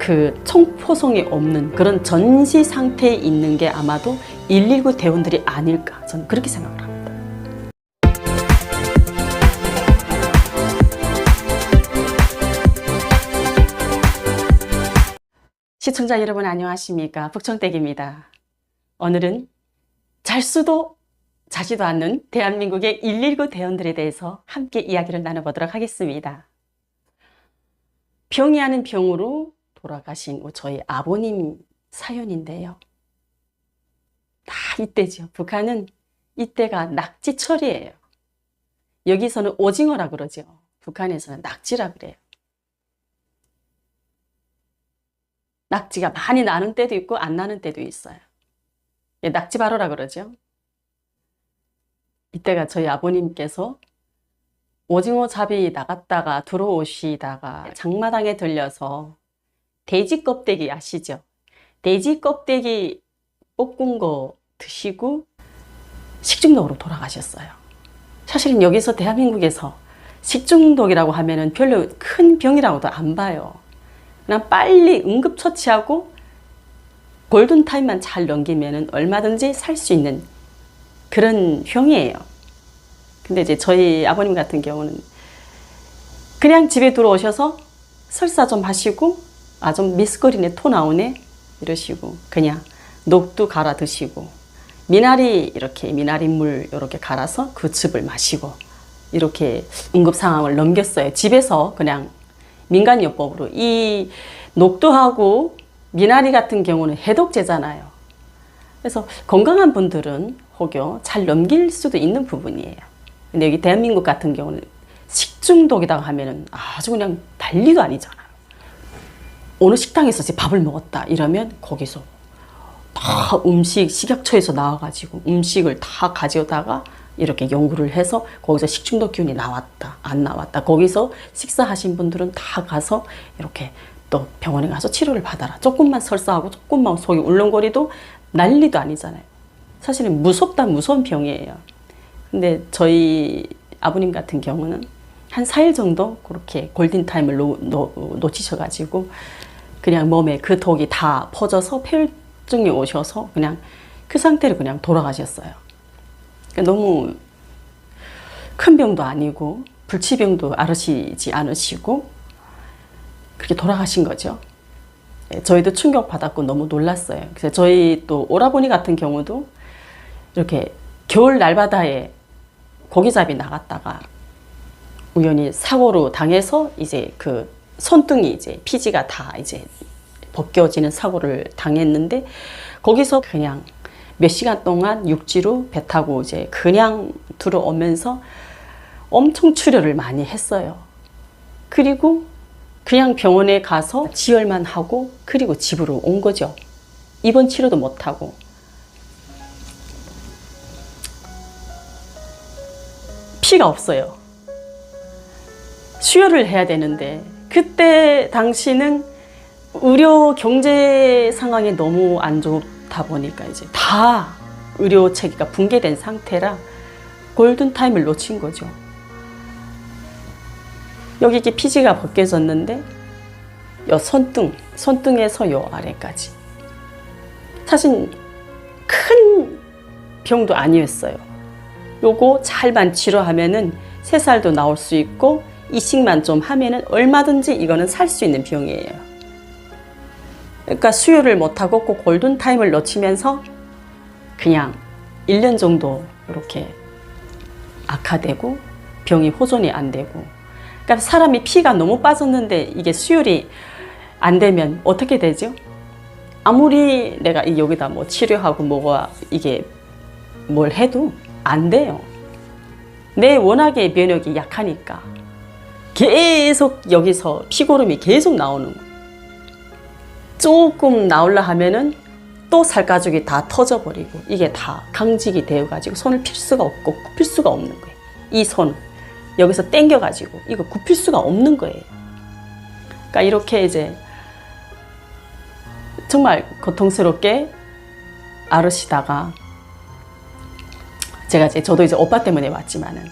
그 총포성이 없는 그런 전시 상태에 있는 게 아마도 119 대원들이 아닐까 저는 그렇게 생각을 합니다. 시청자 여러분 안녕하십니까 북청댁입니다. 오늘은 잘 수도 자지도 않는 대한민국의 119 대원들에 대해서 함께 이야기를 나눠보도록 하겠습니다. 병이 아닌 병으로 돌아가신 저희 아버님 사연인데요. 다 이때죠. 북한은 이때가 낙지철이에요. 여기서는 오징어라 그러죠. 북한에서는 낙지라 그래요. 낙지가 많이 나는 때도 있고 안 나는 때도 있어요. 예, 낙지 바로라 그러죠. 이때가 저희 아버님께서 오징어 잡이 나갔다가 들어오시다가 장마당에 들려서 돼지 껍데기 아시죠? 돼지 껍데기 볶은 거 드시고 식중독으로 돌아가셨어요. 사실은 여기서 대한민국에서 식중독이라고 하면은 별로 큰 병이라고도 안 봐요. 그냥 빨리 응급처치하고 골든타임만 잘 넘기면은 얼마든지 살 수 있는 그런 병이에요. 근데 이제 저희 아버님 같은 경우는 그냥 집에 들어오셔서 설사 좀 하시고 아 좀 미스거리네 토 나오네 이러시고 그냥 녹두 갈아 드시고 미나리 이렇게 미나리 물 이렇게 갈아서 그 즙을 마시고 이렇게 응급 상황을 넘겼어요. 집에서 그냥 민간요법으로 이 녹두하고 미나리 같은 경우는 해독제잖아요. 그래서 건강한 분들은 혹여 잘 넘길 수도 있는 부분이에요. 근데 여기 대한민국 같은 경우는 식중독이다 하면은 아주 그냥 난리도 아니잖아요. 어느 식당에서 이제 밥을 먹었다 이러면 거기서 다 음식 식약처에서 나와가지고 음식을 다 가져다가 이렇게 연구를 해서 거기서 식중독 기운이 나왔다 안 나왔다. 거기서 식사하신 분들은 다 가서 이렇게 또 병원에 가서 치료를 받아라. 조금만 설사하고 조금만 속이 울렁거리도 난리도 아니잖아요. 사실은 무섭다 무서운 병이에요. 근데 저희 아버님 같은 경우는 한 4일 정도 그렇게 골든타임을 놓, 놓, 놓치셔가지고 그냥 몸에 그 독이 다 퍼져서 폐혈증이 오셔서 그냥 그 상태로 그냥 돌아가셨어요. 그러니까 너무 큰 병도 아니고 불치병도 앓으시지 않으시고 그렇게 돌아가신 거죠. 예, 저희도 충격받았고 너무 놀랐어요. 그래서 저희 또 오라버니 같은 경우도 이렇게 겨울 날바다에 고기잡이 나갔다가 우연히 사고로 당해서 이제 그 손등이 이제 피지가 다 이제 벗겨지는 사고를 당했는데 거기서 그냥 몇 시간 동안 육지로 배 타고 이제 그냥 들어오면서 엄청 출혈을 많이 했어요. 그리고 그냥 병원에 가서 지혈만 하고 그리고 집으로 온 거죠. 입원 치료도 못 하고. 피가 없어요. 수혈을 해야 되는데 그때 당시는 의료 경제 상황이 너무 안 좋다 보니까 이제 다 의료 체계가 붕괴된 상태라 골든 타임을 놓친 거죠. 여기 이렇게 피지가 벗겨졌는데 요 손등, 손등에서 요 아래까지. 사실 큰 병도 아니었어요. 요거 잘만 치료하면은 세 살도 나올 수 있고 이식만 좀 하면은 얼마든지 이거는 살 수 있는 병이에요. 그러니까 수유를 못하고 꼭 골든타임을 놓치면서 그냥 1년 정도 이렇게 악화되고 병이 호전이 안 되고 그러니까 사람이 피가 너무 빠졌는데 이게 수율이 안 되면 어떻게 되죠? 아무리 내가 이 여기다 뭐 치료하고 뭐가 이게 뭘 해도 안 돼요. 내 워낙에 면역이 약하니까 계속 여기서 피고름이 계속 나오는 거. 조금 나올라 하면은 또 살가죽이 다 터져버리고 이게 다 강직이 되어가지고 손을 필 수가 없고 굽힐 수가 없는 거예요. 이 손. 여기서 당겨가지고 이거 굽힐 수가 없는 거예요. 그러니까 이렇게 이제 정말 고통스럽게 앓으시다가 제가 이제 저도 이제 오빠 때문에 왔지만은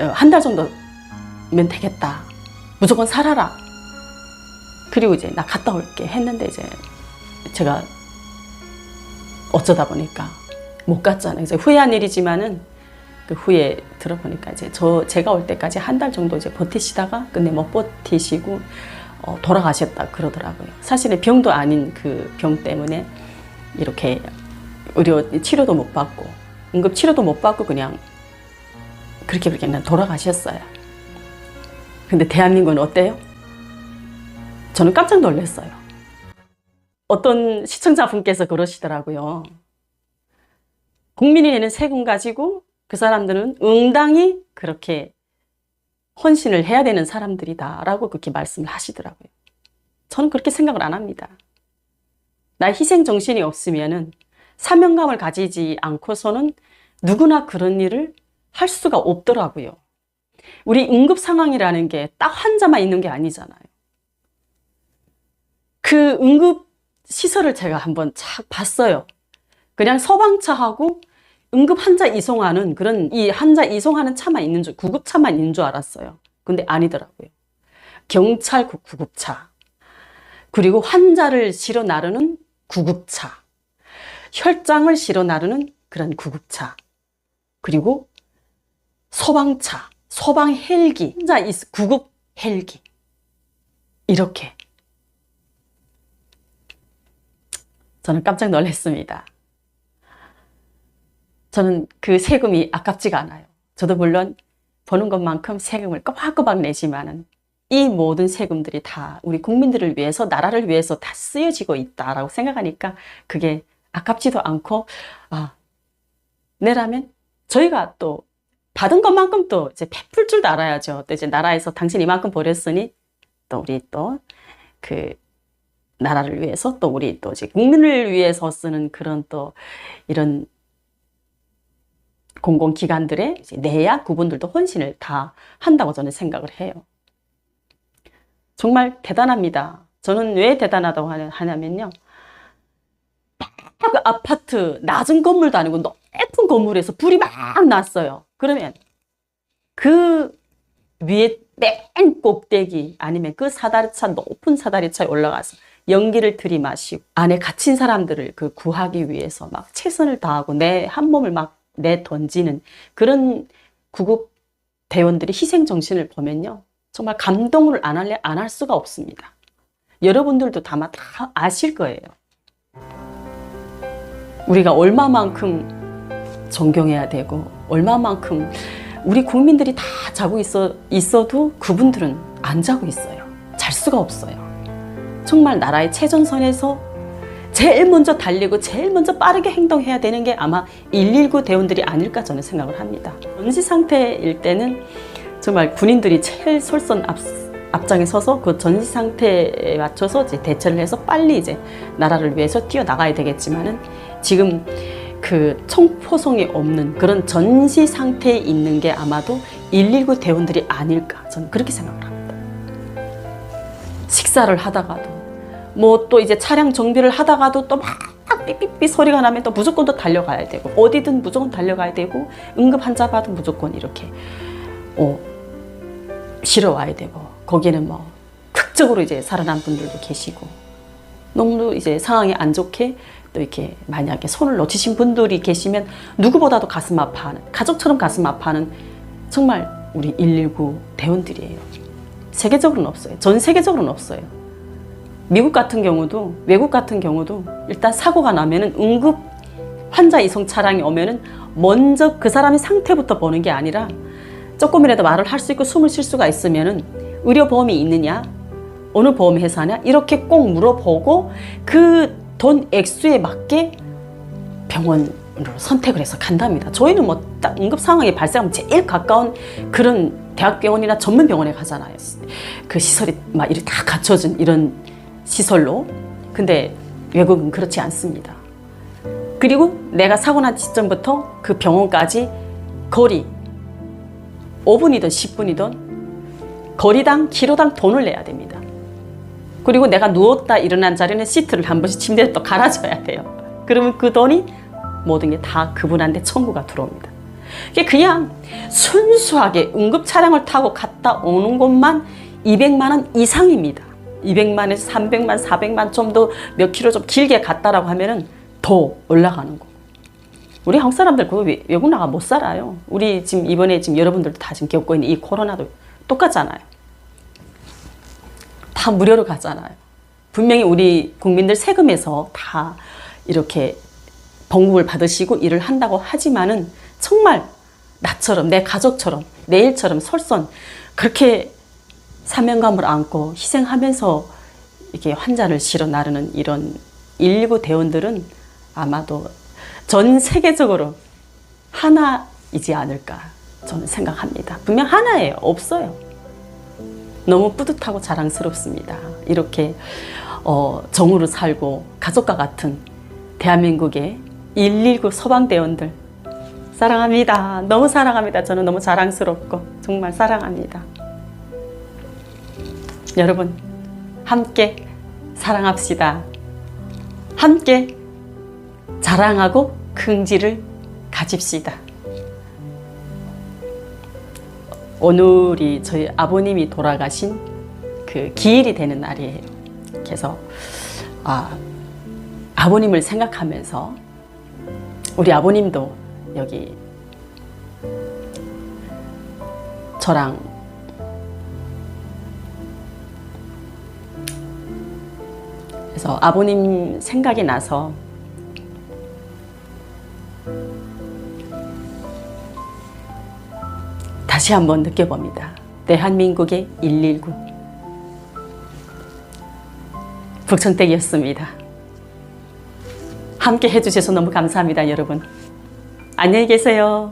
어, 한달 정도 면 되겠다. 무조건 살아라. 그리고 이제 나 갔다 올게 했는데 이제 제가 어쩌다 보니까 못 갔잖아요. 그래서 후회한 일이지만은 그 후에 들어보니까 이제 저 제가 올 때까지 한 달 정도 이제 버티시다가 근데 못 버티시고 어, 돌아가셨다 그러더라고요. 사실은 병도 아닌 그 병 때문에 이렇게 의료 치료도 못 받고 응급 치료도 못 받고 그냥 그렇게 그렇게 그냥 돌아가셨어요. 근데 대한민국은 어때요? 저는 깜짝 놀랐어요. 어떤 시청자분께서 그러시더라고요. 국민이 내는 세금 가지고 그 사람들은 응당히 그렇게 헌신을 해야 되는 사람들이다 라고 그렇게 말씀을 하시더라고요. 저는 그렇게 생각을 안 합니다. 나 희생 정신이 없으면은 사명감을 가지지 않고서는 누구나 그런 일을 할 수가 없더라고요. 우리 응급 상황이라는 게 딱 환자만 있는 게 아니잖아요. 그 응급 시설을 제가 한번 착 봤어요. 그냥 소방차하고 응급 환자 이송하는 그런 이 환자 이송하는 차만 있는 줄, 구급차만 있는 줄 알았어요. 근데 아니더라고요. 경찰 구- 구급차. 그리고 환자를 실어 나르는 구급차. 혈장을 실어 나르는 그런 구급차. 그리고 소방차, 소방 헬기, 있- 구급 헬기. 이렇게. 저는 깜짝 놀랐습니다. 저는 그 세금이 아깝지가 않아요. 저도 물론 버는 것만큼 세금을 꼬박꼬박 내지만은 이 모든 세금들이 다 우리 국민들을 위해서 나라를 위해서 다 쓰여지고 있다라고 생각하니까 그게 아깝지도 않고 아 내라면 저희가 또 받은 것만큼 또 이제 베풀 줄도 알아야죠. 또 이제 나라에서 당신 이만큼 버렸으니 또 우리 또 그 나라를 위해서 또 우리 또 이제 국민을 위해서 쓰는 그런 또 이런 공공기관들의 내야 구분들도 헌신을 다 한다고 저는 생각을 해요. 정말 대단합니다. 저는 왜 대단하다고 하냐- 하냐면요. 그 아파트 낮은 건물도 아니고 높은 건물에서 불이 막 났어요. 그러면 그 위에 맨 꼭대기 아니면 그 사다리차 높은 사다리차에 올라가서 연기를 들이마시고 안에 갇힌 사람들을 그 구하기 위해서 막 최선을 다하고 내 한 몸을 막 내 던지는 그런 구급 대원들의 희생 정신을 보면요 정말 감동을 안 할래 안할 수가 없습니다. 여러분들도 다마 다 아실 거예요. 우리가 얼마만큼 존경해야 되고 얼마만큼 우리 국민들이 다 자고 있어 있어도 그분들은 안 자고 있어요. 잘 수가 없어요. 정말 나라의 최전선에서 제일 먼저 달리고 제일 먼저 빠르게 행동해야 되는 게 아마 119 대원들이 아닐까 저는 생각을 합니다. 전시 상태일 때는 정말 군인들이 제일 솔선 앞, 앞장에 서서 그 전시 상태에 맞춰서 이제 대처를 해서 빨리 이제 나라를 위해서 뛰어나가야 되겠지만은 지금 그 총포성이 없는 그런 전시 상태에 있는 게 아마도 119 대원들이 아닐까 저는 그렇게 생각을 합니다. 식사를 하다가도 뭐 또 이제 차량 정비를 하다가도 또막 삐삐삐 소리가 나면 또 무조건 또 달려가야 되고 어디든 무조건 달려가야 되고 응급 환자 봐도 무조건 이렇게 어, 실어 와야 되고 거기는 뭐 극적으로 이제 살아난 분들도 계시고 너무 이제 상황이 안 좋게 또 이렇게 만약에 손을 놓치신 분들이 계시면 누구보다도 가슴 아파하는 가족처럼 가슴 아파하는 정말 우리 119 대원들이에요. 세계적으로는 없어요. 전 세계적으로는 없어요. 미국 같은 경우도 외국 같은 경우도 일단 사고가 나면은 응급 환자 이송 차량이 오면은 먼저 그 사람의 상태부터 보는 게 아니라 조금이라도 말을 할 수 있고 숨을 쉴 수가 있으면은 의료 보험이 있느냐 어느 보험 회사 냐 이렇게 꼭 물어보고 그 돈 액수에 맞게 병원으로 선택을 해서 간답니다. 저희는 뭐 딱 응급 상황이 발생하면 제일 가까운 그런 대학병원이나 전문 병원에 가잖아요. 그 시설이 막 이렇게 다 갖춰진 이런 시설로. 근데 외국은 그렇지 않습니다. 그리고 내가 사고 난 시점부터 그 병원까지 거리 5분이든 10분이든 거리당 키로당 돈을 내야 됩니다. 그리고 내가 누웠다 일어난 자리는 시트를 한 번씩 침대에 또 갈아줘야 돼요. 그러면 그 돈이 모든 게 다 그분한테 청구가 들어옵니다. 그냥 순수하게 응급 차량을 타고 갔다 오는 것만 200만 원 이상입니다. 200만에서 300만, 400만 좀 더 몇 킬로 좀 길게 갔다라고 하면은 더 올라가는 거고. 우리 한국 사람들 외- 외국 나가 못 살아요. 우리 지금 이번에 지금 여러분들도 다 지금 겪고 있는 이 코로나도 똑같잖아요. 다 무료로 가잖아요. 분명히 우리 국민들 세금에서 다 이렇게 봉급을 받으시고 일을 한다고 하지만은 정말 나처럼 내 가족처럼 내 일처럼 솔선 그렇게 사명감을 안고 희생하면서 이렇게 환자를 실어 나르는 이런 119 대원들은 아마도 전 세계적으로 하나이지 않을까 저는 생각합니다. 분명 하나예요. 없어요. 너무 뿌듯하고 자랑스럽습니다. 이렇게 어, 정으로 살고 가족과 같은 대한민국의 119 소방대원들 사랑합니다. 너무 사랑합니다. 저는 너무 자랑스럽고 정말 사랑합니다. 여러분 함께 사랑합시다. 함께 자랑하고 긍지를 가집시다. 오늘이 저희 아버님이 돌아가신 그 기일이 되는 날이에요. 그래서 아, 아버님을 생각하면서 우리 아버님도 여기 저랑 그래서 아버님 생각이 나서 다시 한번 느껴봅니다. 대한민국의 119 북청댁이었습니다. 함께 해주셔서 너무 감사합니다, 여러분. 안녕히 계세요.